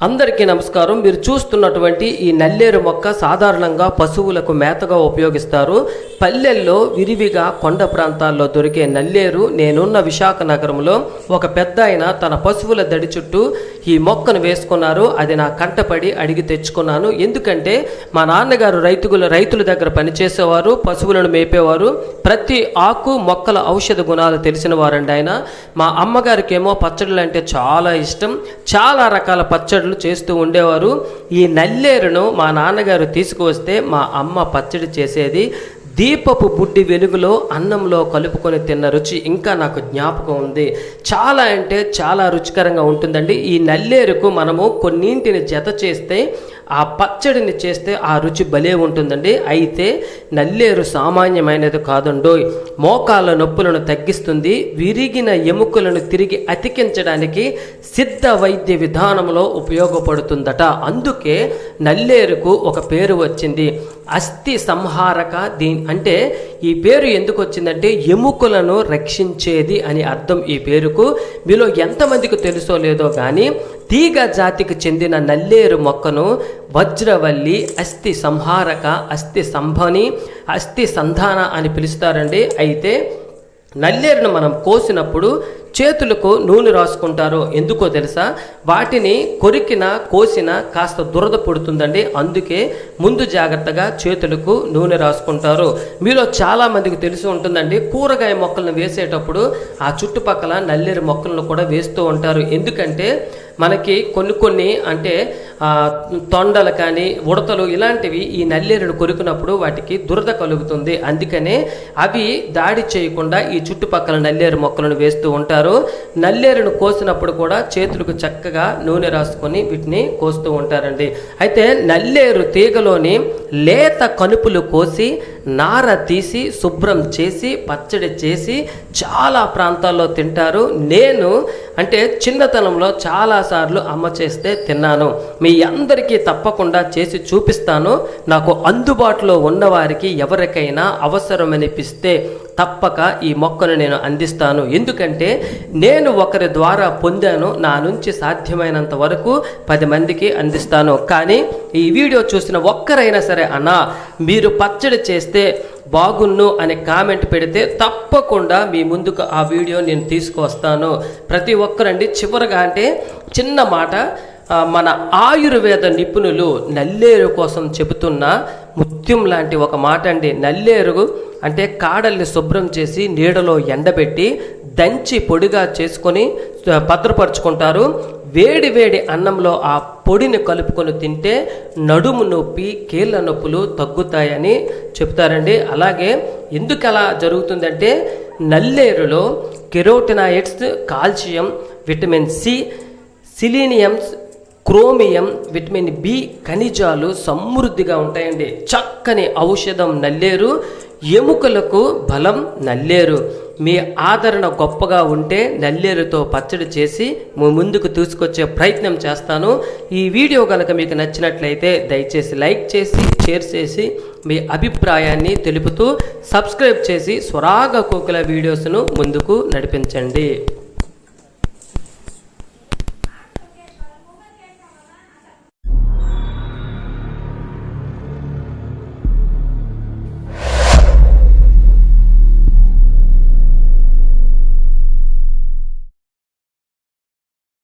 అందరికీ నమస్కారం. మీరు చూస్తున్నటువంటి ఈ నల్లేరు మొక్క సాధారణంగా పశువులకు మేతగా ఉపయోగిస్తారు. పల్లెల్లో విరివిగా కొండ ప్రాంతాల్లో దొరికే నల్లేరు నేనున్న విశాఖ నగరంలో ఒక పెద్ద ఆయన తన పశువుల దడి చుట్టూ ఈ మొక్కను వేసుకున్నారు అది నా కంటపడి అడిగి తెచ్చుకున్నాను. ఎందుకంటే మా నాన్నగారు రైతుల రైతుల దగ్గర పనిచేసేవారు పశువులను మేపేవారు. ప్రతి ఆకు మొక్కల ఔషధ గుణాలు తెలిసిన వారండి ఆయన. మా అమ్మగారికి ఏమో పచ్చళ్ళు అంటే చాలా ఇష్టం. చాలా రకాల పచ్చళ్ళు చేస్తూ ఉండేవారు. ఈ నల్లేరును మా నాన్నగారు తీసుకువస్తే మా అమ్మ పచ్చడి చేసేది. దీపపు బుడ్డి వెలుగులో అన్నంలో కలుపుకొని తిన్న రుచి ఇంకా నాకు జ్ఞాపకం ఉంది. చాలా అంటే చాలా రుచికరంగా ఉంటుందండి. ఈ నల్లేరుకు మనము కొన్నింటిని జత చేస్తే ఆ పచ్చడిని చేస్తే ఆ రుచి భలే ఉంటుందండి. అయితే నల్లేరు సామాన్యమైనది కాదండోయ్. మోకాళ్ళ నొప్పులను తగ్గిస్తుంది. విరిగిన ఎముకలను తిరిగి అతికించడానికి సిద్ధ వైద్య విధానంలో ఉపయోగపడుతుందట. అందుకే నల్లేరుకు ఒక పేరు వచ్చింది. అస్థి సంహారక దీని అంటే ఈ పేరు ఎందుకు వచ్చిందంటే ఎముకలను రక్షించేది అని అర్థం ఈ పేరుకు. మీలో ఎంతమందికి తెలుసో లేదో కానీ తీగ జాతికి చెందిన నల్లేరు మొక్కను వజ్రవల్లి అస్థి సంహారక అస్థి సంభని అస్థి సంధాన అని పిలుస్తారండి. అయితే నల్లేరును మనం కోసినప్పుడు చేతులకు నూనె రాసుకుంటారు ఎందుకో తెలుసా? వాటిని కొరికిన కోసిన కాస్త దురద పుడుతుందండి. అందుకే ముందు జాగ్రత్తగా చేతులకు నూనె రాసుకుంటారు. మీలో చాలా మందికి తెలిసి ఉంటుందండి కూరగాయ మొక్కలను వేసేటప్పుడు ఆ చుట్టుపక్కల నల్లేరు మొక్కలను కూడా వేస్తూ ఉంటారు. ఎందుకంటే మనకి కొన్ని కొన్ని అంటే తొండలు కానీ ఉడతలు ఇలాంటివి ఈ నల్లేరును కొరికినప్పుడు వాటికి దురద కలుగుతుంది. అందుకనే అవి దాడి చేయకుండా ఈ చుట్టుపక్కల నల్లేరు మొక్కలను వేస్తూ ఉంటారు. నల్లేరును కోసినప్పుడు కూడా చేతులకు చక్కగా నూనె రాసుకొని వీటిని కోస్తూ ఉంటారండి. అయితే నల్లేరు తీగలోని లేత కనుపులు కోసి నార తీసి శుభ్రం చేసి పచ్చడి చేసి చాలా ప్రాంతాల్లో తింటారు. నేను అంటే చిన్నతనంలో చాలాసార్లు అమ్మ చేస్తే తిన్నాను. మీ అందరికీ తప్పకుండా చేసి చూపిస్తాను. నాకు అందుబాటులో ఉన్నవారికి ఎవరికైనా అవసరమనిపిస్తే తప్పక ఈ మొక్కను నేను అందిస్తాను. ఎందుకంటే నేను ఒకరి ద్వారా పొందాను. నా నుంచి సాధ్యమైనంత వరకు పది మందికి అందిస్తాను. కానీ ఈ వీడియో చూసిన ఒక్కరైనా సరే అన్నా మీరు పచ్చడి చేస్తే బాగున్ను అనే కామెంట్ పెడితే తప్పకుండా మీ ముందుకు ఆ వీడియో నేను తీసుకొస్తాను ప్రతి ఒక్కరండి చివరిగా అంటే చిన్న మాట మన ఆయుర్వేద నిపుణులు నల్లేరు కోసం చెబుతున్న ముత్యం లాంటి ఒక మాట అండి. నల్లేరు అంటే కాడల్ని శుభ్రం చేసి నీడలో ఎండబెట్టి దంచి పొడిగా చేసుకొని భద్రపరుచుకుంటారు. వేడి వేడి అన్నంలో ఆ పొడిని కలుపుకొని తింటే నడుము నొప్పి కీళ్ళ నొప్పులు తగ్గుతాయని చెప్తారండి. అలాగే ఎందుకు అలా జరుగుతుందంటే నల్లేరులో carotenoids calcium vitamin C seleniums chromium vitamin B ఖనిజాలు సమృద్ధిగా ఉంటాయండి. చక్కని ఔషధం నల్లేరు ఎముకలకు బలం నల్లేరు. మీ ఆదరణ గొప్పగా ఉంటే నల్లేరుతో పచ్చడి చేసి ముందుకు తీసుకొచ్చే ప్రయత్నం చేస్తాను. ఈ వీడియో కనుక మీకు నచ్చినట్లయితే దయచేసి లైక్ చేసి షేర్ చేసి మీ అభిప్రాయాన్ని తెలుపుతూ సబ్స్క్రైబ్ చేసి స్వరాగ కోకిల వీడియోస్ను ముందుకు నడిపించండి.